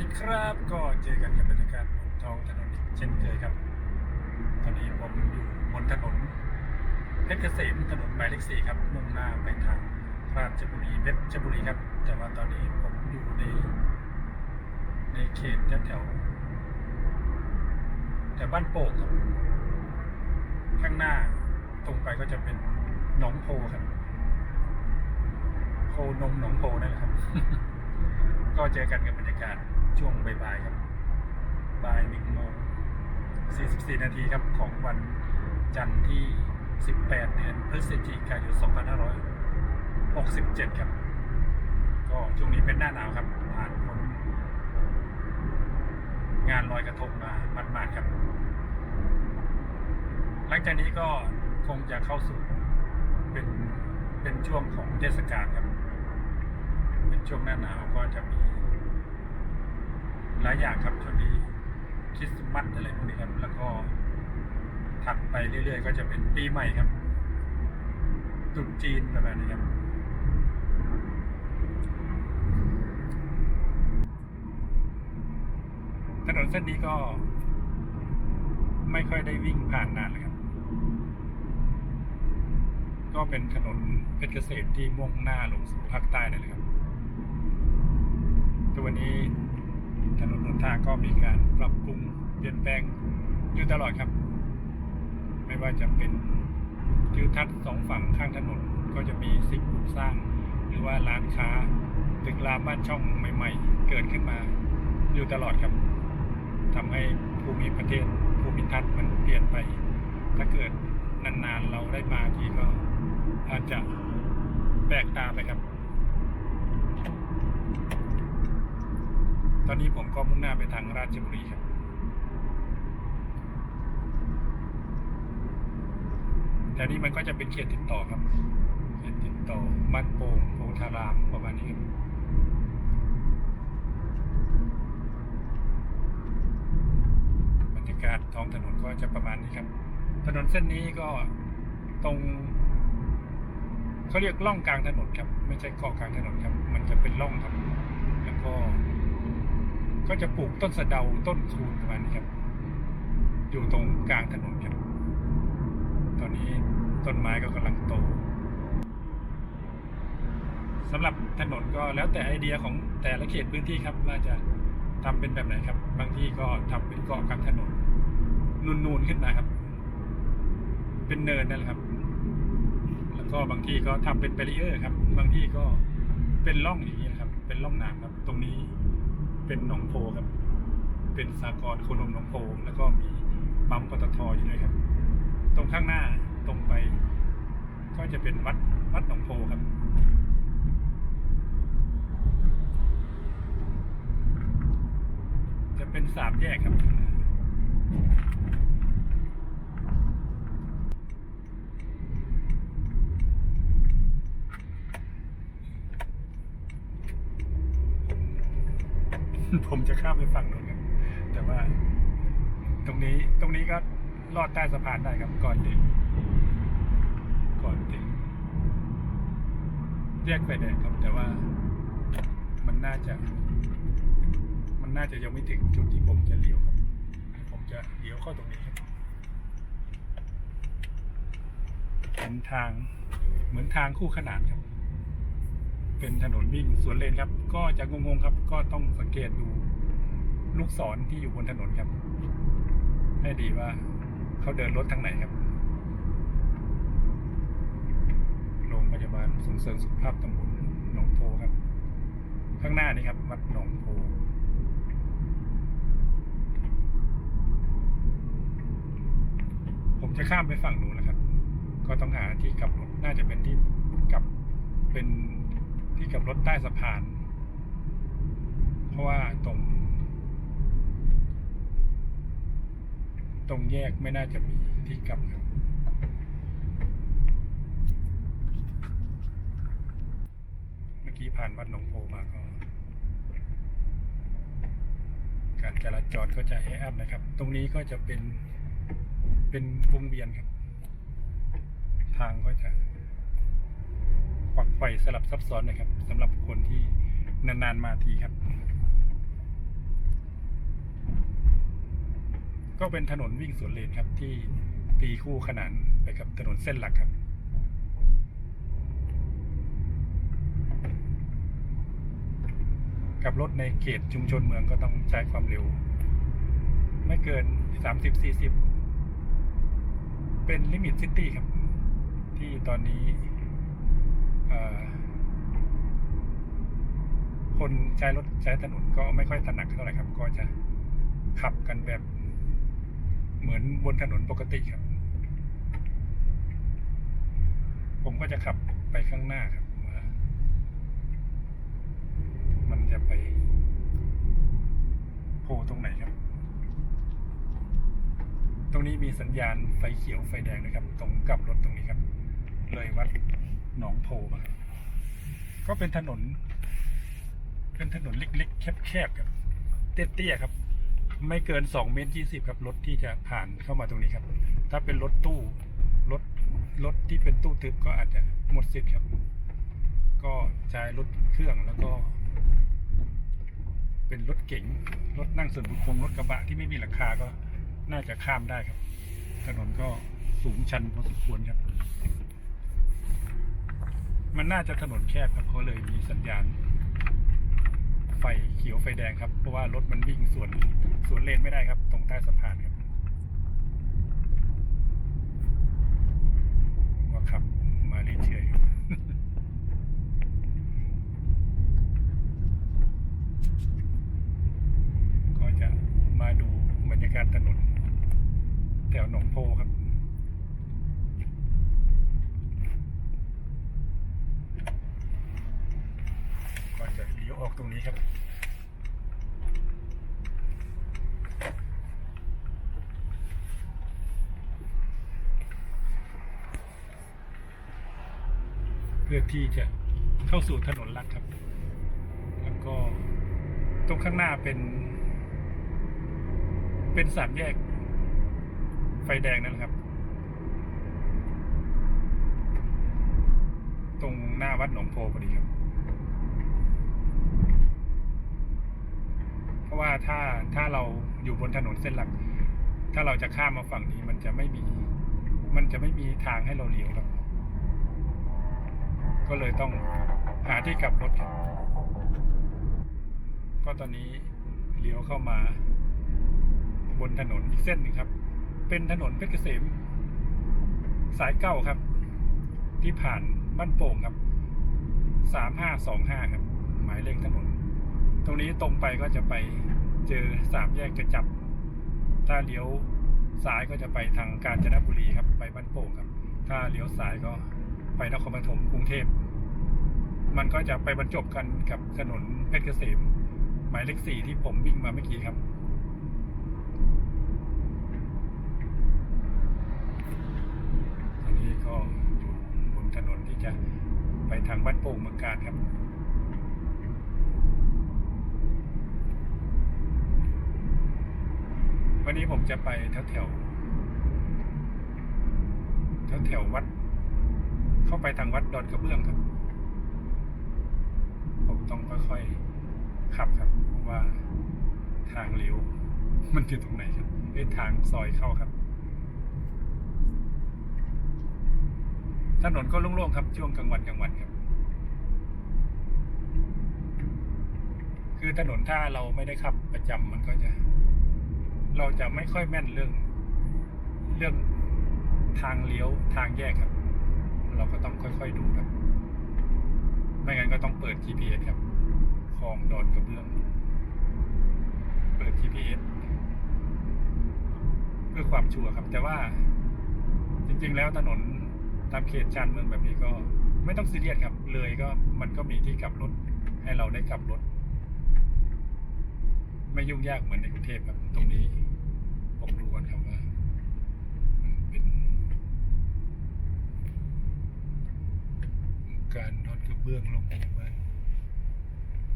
ดีครับก็เจอกันกับบรรยากาศบนท้องถนนเช่นเคยครับ ตอนนี้ผมอยู่บนถนนเพชรเกษมถนนหมายเลขสี่ครับมุ่งหน้าไปทางราชบุรีเพชรบุรีครับ แต่ว่าตอนนี้ผมอยู่ในในเขตแถวแถวแถวบ้านโป่งครับ ข้างหน้าตรงไปก็จะเป็นหนองโพครับโคนมหนองโพนั่นแหละครับ ก็เจอกันกับบรรยากาศ ช่วงบ่ายๆครับ บ่ายหนึ่งโมง44 นาทีครับของวันจันทร์ที่ 18 เดือนพฤศจิกายน 2567 ครับ ก็ช่วงนี้เป็นหน้าหนาวครับ ผ่านพ้นงานลอยกระทงมาหมาดๆครับ หลังจากนี้ก็คงจะเข้าสู่เป็นเป็นช่วงของเทศกาลครับ เป็นช่วงหน้าหนาวก็จะมี หลายอย่างครับช่วงนี้คริสต์มาสอะไรพวกนี้ครับ แล้วก็ถัดไปเรื่อยๆ ก็จะเป็นปีใหม่ครับตรุษจีนประมาณนี้ครับถนนเส้นนี้ก็ไม่ค่อยได้วิ่งผ่านนานเลยครับ ก็เป็นถนนเพชรเกษมที่มุ่งหน้าลงสู่ภาคใต้นั่นแหละครับ ตัวนี้ถนนหนทาก็มีการปรับปรุงเปลี่ยนแปลงอยู่ตลอดครับ ไม่ว่าจะเป็นทิวทัศน์สองฝั่งข้างถนนก็จะมีสิ่งปลูกสร้าง หรือว่าร้านค้าตึกรามบ้านช่องใหม่ ๆ เกิดขึ้นมาอยู่ตลอดครับทำให้ภูมิประเทศภูมิทัศน์มันเปลี่ยนไป ถ้าเกิดนานๆเราได้มาทีก็อาจจะแปลกตาไปครับ ต อนนี้ผมก็มุ่งหน้าไปทางราชบุรีครับแต่นี้มันก็จะเป็นเขตติดต่อครับเขตติดต่อบ้านโป่งโพธารามประมาณนี้ครับบรรยากาศท้องถนนก็จะประมาณนี้ครับ ถนนเส้นนี้ก็ตรงเขาเรียกล่องกลางถนนครับ ไม่ใช่เกาะกลางถนนครับ มันจะเป็นล่องครับ แล้วก็ ก็จะปลูกต้นสะเดาต้นคูนประมาณนี้ครับ อยู่ตรงกลางถนนครับ ตอนนี้ต้นไม้ก็กำลังโตสำหรับถนนก็แล้วแต่ไอเดียของแต่ละเขตพื้นที่ครับว่าจะทำเป็นแบบไหนครับ บางที่ก็ทำเป็นเกาะกลางถนนนูนๆขึ้นมาครับ เป็นเนินนั่นแหละครับ แล้วก็บางที่ก็ทำเป็นเบรีเออร์ครับ บางที่ก็เป็นร่องอย่างนี้นะครับ เป็นร่องน้ำครับ ตรงนี้ เป็นหนองโพครับ เป็นสากรโคนมหนองโพแล้วก็มีปั๊มปตทอยู่ด้วยครับ ตรงข้างหน้าตรงไป ก็จะเป็นวัดวัดหนองโพครับจะเป็นสามแยกครับ ผมจะข้ามไปฝั่งนู้นครับแต่ว่า ตรงนี้ตรงนี้ก็ลอดใต้สะพานได้ครับ ก่อนถึงก่อนถึงแยกไฟแดงครับ แต่ว่า มันน่าจะ มันน่าจะยังไม่ถึงจุดที่ผมจะเลี้ยวครับ ผมจะเลี้ยวเข้าตรงนี้ครับเป็นทางเหมือนทางคู่ขนานครับ เป็นถนนวิ่งสวนเลนครับ ก็จะงงๆครับ ก็ต้องสังเกตดูลูกศรที่อยู่บนถนนครับ ให้ดีว่าเขาเดินรถทางไหนครับ โรงพยาบาลส่งเสริมสุขภาพตำบลหนองโพครับ ข้างหน้านี่ครับ วัดหนองโพผมจะข้ามไปฝั่งนู้นนะครับ ก็ต้องหาที่กลับรถน่าจะเป็นที่กลับเป็น ที่กับรถใต้สะพาน เพราะว่าตรง ตรงแยกไม่น่าจะมีที่กลับครับเมื่อกี้ผ่านวัดหนองโพมาก็ การจราจรก็จะแออัดนะครับ ตรงนี้ก็จะเป็นเป็นวงเวียนครับ ทางก็จะ ปลั๊กไฟสลับซับซ้อนนะครับสำหรับคนที่นานๆมาทีครับ ก็เป็นถนนวิ่งสวนเลนครับที่ตีคู่ขนานไปกับถนนเส้นหลักครับกับรถในเขตชุมชนเมืองก็ต้องใช้ความเร็ว ไม่เกิน 30-40 เป็นลิมิตซิตี้ครับ ที่ตอนนี้ คนใช้รถใช้ถนนก็ไม่ค่อยถนัดเท่าไหร่ครับ ก็จะขับกันแบบ เหมือนบนถนนปกติครับ ผมก็จะขับไปข้างหน้าครับ มันจะไปโผล่ตรงไหนครับ ตรงนี้มีสัญญาณไฟเขียวไฟแดงนะครับ ตรงกลับรถตรงนี้ครับ เลยวัด หนองโพมาก็เป็นถนน เป็นถนนเล็กๆแคบๆครับเตี้ยๆครับ ไม่เกินสองเมตรยี่สิบครับรถที่จะผ่านเข้ามาตรงนี้ครับ ถ้าเป็นรถตู้รถรถที่เป็นตู้ทึบก็อาจจะหมดสิทธิ์ครับ ก็ใช้รถเครื่องแล้วก็ เป็นรถเก๋งรถนั่งส่วนบุคคลรถกระบะที่ไม่มีหลังคาก็น่าจะข้ามได้ครับ ถนนก็สูงชันพอสมควรครับ มันน่าจะถนนแคบครับเขาเลยมีสัญญาณ ไฟเขียวไฟแดงครับเพราะว่ารถมันวิ่งสวนสวนเลนไม่ได้ครับ ตรงใต้สะพานครับว่าขับมาเรื่อยๆครับก็จะมาดูบรรยากาศถนนแถวหนองโพครับ ก็จะเลี้ยวออกตรง นี้ครับเพื่อที่จะเข้าสู่ถนนหลักครับ แล้วก็ตรงข้างหน้าเป็น เป็นสามแยก ไฟแดงนั่นครับ ตรงหน้าวัดหนองโพพอดีครับ เพราะว่า ถ้าถ้าเราอยู่บนถนนเส้นหลัก ถ้าเราจะข้ามมาฝั่งนี้มันจะไม่มี มันจะไม่มีทางให้เราเลี้ยวครับก็เลยต้องหาที่กลับรถครับก็ตอนนี้เลี้ยวเข้ามา บนถนนอีกเส้นหนึ่งครับ เป็นถนนเพชรเกษม สายเก้าครับ ที่ผ่านบ้านโป่งครับสามห้าสองห้าครับ หมายเลขถนน ตรงนี้ตรงไปก็จะไป เจอสามแยกกระจับ ถ้าเลี้ยวซ้ายก็จะไปทางกาญจนบุรีครับ ไปบ้านโป่งครับ ถ้าเลี้ยวซ้ายก็ไปนครปฐมกรุงเทพ มันก็จะไปบรรจบกันกับถนนเพชรเกษม หมายเลขสี่ที่ผมวิ่งมาเมื่อกี้ครับตอนนี้ก็อยู่บนถนนที่จะไปทางบ้านโป่งเมืองการครับ วันนี้ผมจะไปแถวแถวแถวแถววัด เข้าไปทางวัดดอนกระเบื้องครับ ผมต้องค่อยๆขับครับเพราะว่าทางเลี้ยวมันอยู่ตรงไหนครับเอ้ทางซอยเข้าครับ ถนนก็โล่งๆครับ ช่วงกลางวันกลางวันครับ คือถนนถ้าเราไม่ได้ขับประจำมันก็จะ เราจะไม่ค่อยแม่นเรื่อง เรื่องทางเลี้ยวทางแยกครับ เราก็ต้องค่อยๆดูครับ ไม่งั้นก็ต้องเปิด GPS ครับคลองดอนกระเบื้อง เปิด GPS เพื่อความชัวร์ครับ แต่ว่าจริงๆ แล้วถนนตามเขตชานเมืองแบบนี้ก็ ไม่ต้องซีเรียสครับ เลยก็มันก็มีที่กลับรถให้เราได้กลับรถ ไม่ยุ่งยากเหมือนในกรุงเทพครับ ตรงนี้ผมดูกันครับว่ามันเป็นการดอนกระเบื้องลงพยาบาล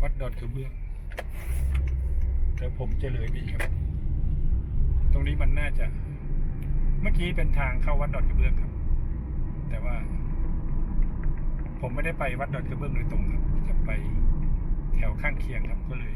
วัดดอนกระเบื้องแต่ผมจะเลยไปครับ ตรงนี้มันน่าจะ เมื่อกี้เป็นทางเข้าวัดดอนกระเบื้องครับ แต่ว่า ผมไม่ได้ไปวัดดอนกระเบื้องโดยตรงครับ จะไปแถวข้างเคียงครับก็เลย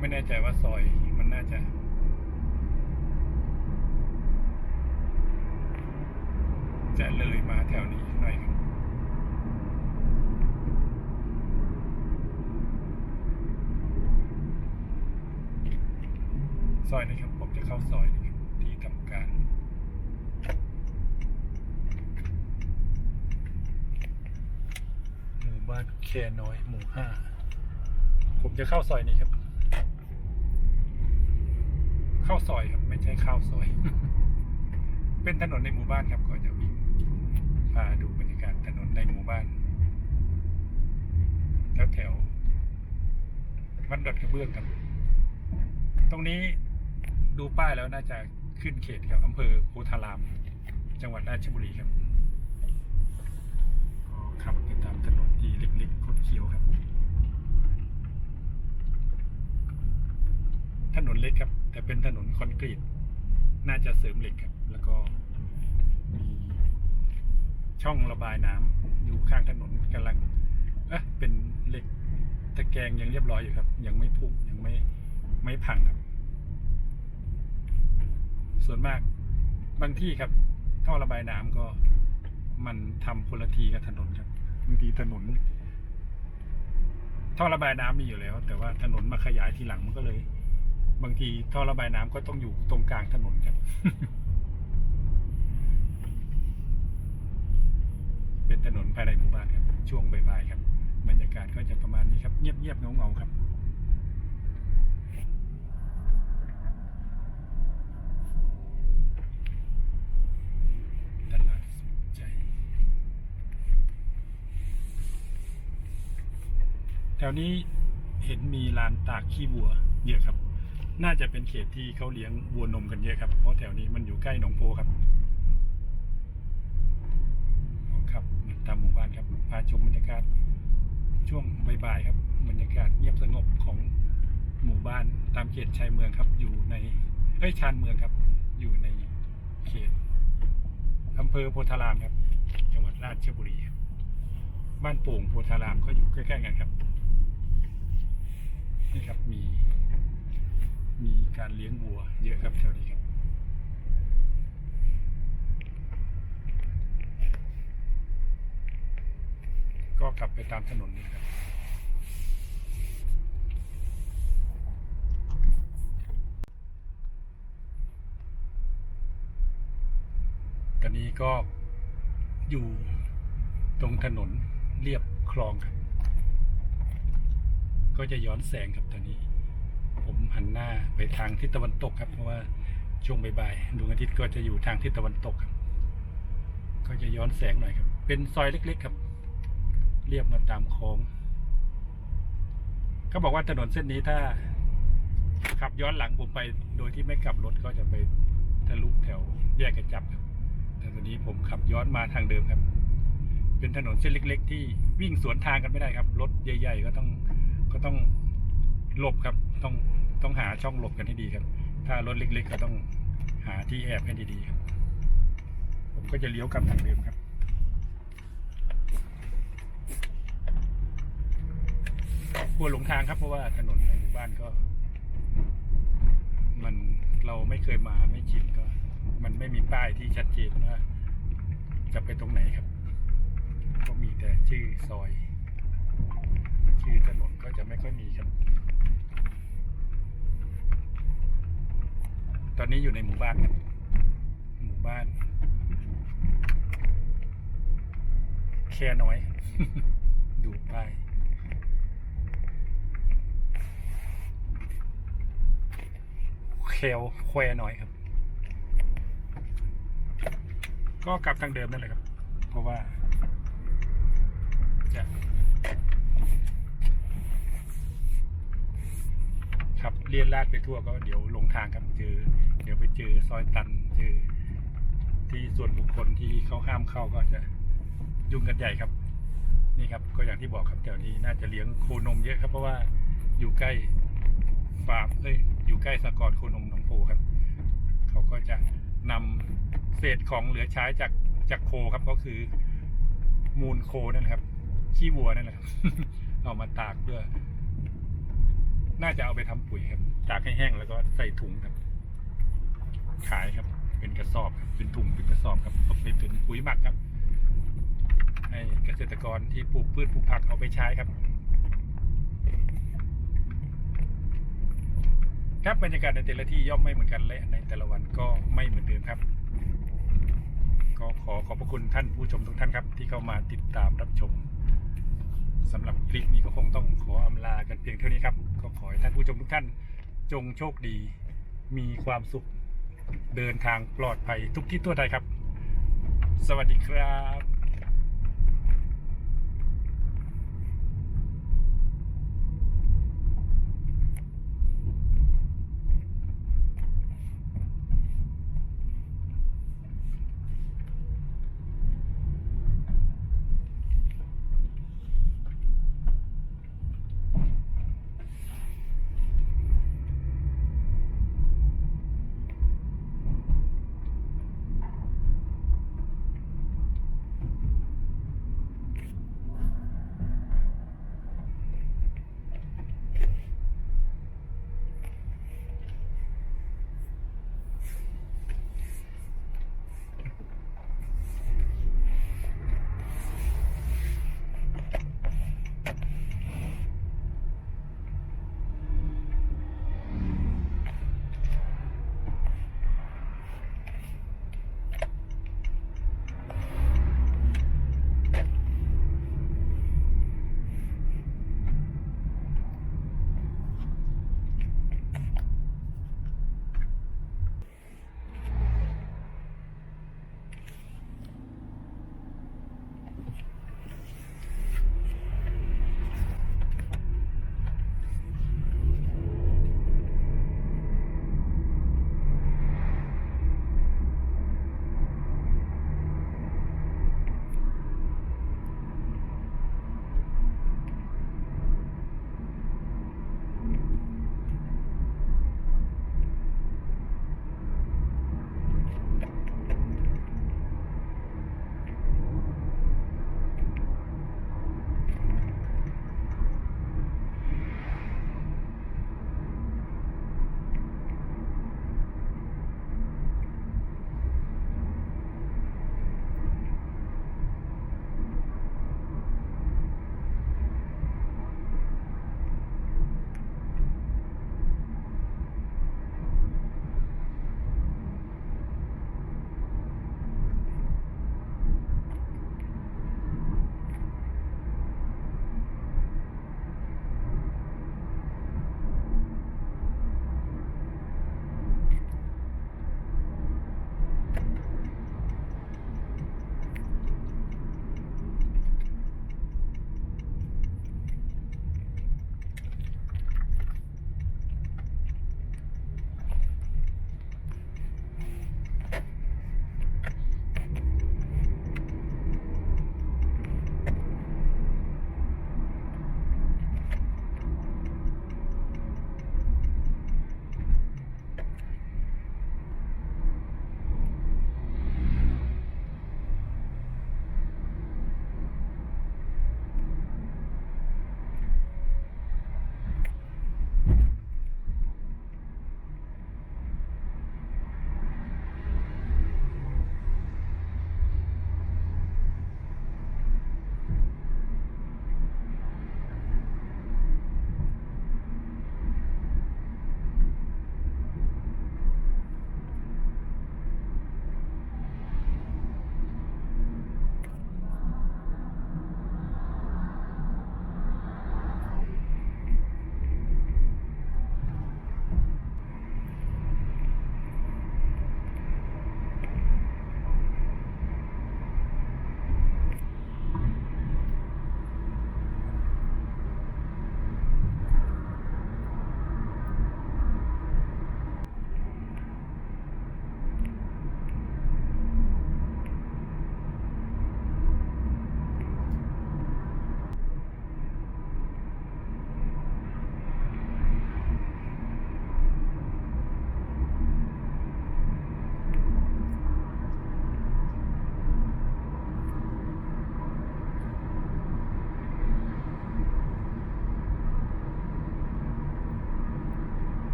ไม่แน่ใจว่าซอยมันน่าจะจะเลยมาแถวนี้หน่อยซอยนะครับผมจะเข้าซอยนะคที่ทำการหมู่บ้านแคน้อยหมู่ห้าผมจะเข้าซอยนี้ครับ ข้าวซอยครับไม่ใช่ข้าวซอย เป็นถนนในหมู่บ้านครับก็จะวิ่งพาดูบรรยากาศถนนในหมู่บ้านแถวแถววัดดอดกระเบื้องครับ ตรงนี้ดูป้ายแล้วน่าจะขึ้นเขตครับอำเภอโพธาราม จังหวัดราชบุรีครับขับไปตามถนนที่เล็กๆคดเคี้ยวครับ ถนนเล็กครับ แต่เป็นถนนคอนกรีต น่าจะเสริมเหล็กครับ แล้วก็มีช่องระบายน้ำอยู่ข้างถนนกำลังเอ๊ะเป็นเหล็กตะแกรงยังเรียบร้อยอยู่ครับ ยังไม่พุยังไม่ไม่พังครับ ส่วนมากบางที่ครับท่อระบายน้ำก็มันทำคนละทีกับถนนครับบางทีถนนท่อระบายน้ำมีอยู่แล้ว แต่ว่าถนนมาขยายทีหลังมันก็เลย บางทีท่อระบายน้ำก็ต้องอยู่ตรงกลางถนนครับ เป็นถนนภายในหมู่บ้านครับ ช่วงบ่ายๆครับ บรรยากาศก็จะประมาณนี้ครับ เงียบๆเงาๆครับตลาดใจแถวนี้เห็นมีลานตากขี้วัวเยอะครับ น่าจะเป็นเขตที่เขาเลี้ยงวัวนมกันเยอะครับเพราะแถวนี้มันอยู่ใกล้หนองโพครับครับตามหมู่บ้านครับพาชมบรรยากาศช่วงบ่ายๆครับ บรรยากาศเงียบสงบของหมู่บ้านตามเขตชายเมืองครับ อยู่ในเอ้ยชานเมืองครับ อยู่ในเขตอำเภอโพธารามครับ จังหวัดราชบุรีบ้านโป่งโพธารามก็อยู่ใกล้ๆกันครับนี่ครับมี มีการเลี้ยงวัวเยอะครับแถวนี้ครับก็ขับไปตามถนนนี่ครับตอนนี้ก็อยู่ตรงถนนเรียบคลองครับ ก็จะย้อนแสงครับตอนนี้ ผมหันหน้าไปทางทิศตะวันตกครับ เพราะว่าช่วงบ่ายๆดวงอาทิตย์ก็จะอยู่ทางทิศตะวันตกครับ ก็จะย้อนแสงหน่อยครับ เป็นซอยเล็ก ๆ ครับ เรียบมาตามคลองเขาบอกว่าถนนเส้นนี้ถ้าขับย้อนหลังผมไปโดยที่ไม่กลับรถก็จะไปทะลุแถวแยกกระจับครับ แต่ตอนนี้ผมขับย้อนมาทางเดิมครับ เป็นถนนเส้นเล็ก ๆ ที่วิ่งสวนทางกันไม่ได้ครับ รถใหญ่ ๆ ก็ต้องก็ต้อง หลบครับต้องต้องหาช่องหลบกันให้ดีครับ ถ้ารถเล็ก ๆ ก็ต้องหาที่แอบให้ดีๆครับ ผมก็จะเลี้ยวกลับทางเดิมครับกลัวหลงทางครับเพราะว่าถนนในหมู่บ้านก็ มันเราไม่เคยมาไม่ชินก็ มันไม่มีป้ายที่ชัดเจนว่าจะไปตรงไหนครับ ก็มีแต่ชื่อซอย ชื่อถนนก็จะไม่ค่อยมีครับ ตอนนี้อยู่ในหมู่บ้านครับหมู่บ้าน แค่น้อย ดูไปเคลแควน้อยครับ ก็กลับทางเดิมนั่นแหละครับ เพราะว่าจะ ขับเลียนลาดไปทั่วก็เดี๋ยวหลงทางครับเจอ เดี๋ยวไปเจอซอยตันเจอ ที่ส่วนบุคคลที่เขาห้ามเข้าก็จะยุ่งกันใหญ่ครับ นี่ครับก็อย่างที่บอกครับแถวนี้น่าจะเลี้ยงโคนมเยอะครับเพราะว่าอยู่ใกล้ฟาร์มเอ้ยอยู่ใกล้สากรณ์โคนมหนองโพครับ เขาก็จะนำเศษของเหลือใช้จากจากโคครับก็คือ มูลโคนั่นแหละครับ ขี้วัวนั่นแหละครับเอามาตากเพื่อ น่าจะเอาไปทำปุ๋ยครับ ตากให้แห้งแล้วก็ใส่ถุงครับ ขายครับ เป็นกระสอบครับเป็นถุงเป็นกระสอบครับเอาไปเป็นปุ๋ยหมักครับ ให้เกษตรกรที่ปลูกพืชปลูกผักเอาไปใช้ครับ ครับบรรยากาศในแต่ละที่ย่อมไม่เหมือนกันและในแต่ละวันก็ไม่เหมือนเดิมครับ ก็ขอขอบพระคุณท่านผู้ชมทุกท่านครับ ที่เข้ามาติดตามรับชมสำหรับคลิปนี้ก็คงต้องขออำลา กันเพียงเท่านี้ครับ ก็ขอให้ท่านผู้ชมทุกท่านจงโชคดี มีความสุข เดินทางปลอดภัยทุกที่ทั่วไทยครับ สวัสดีครับ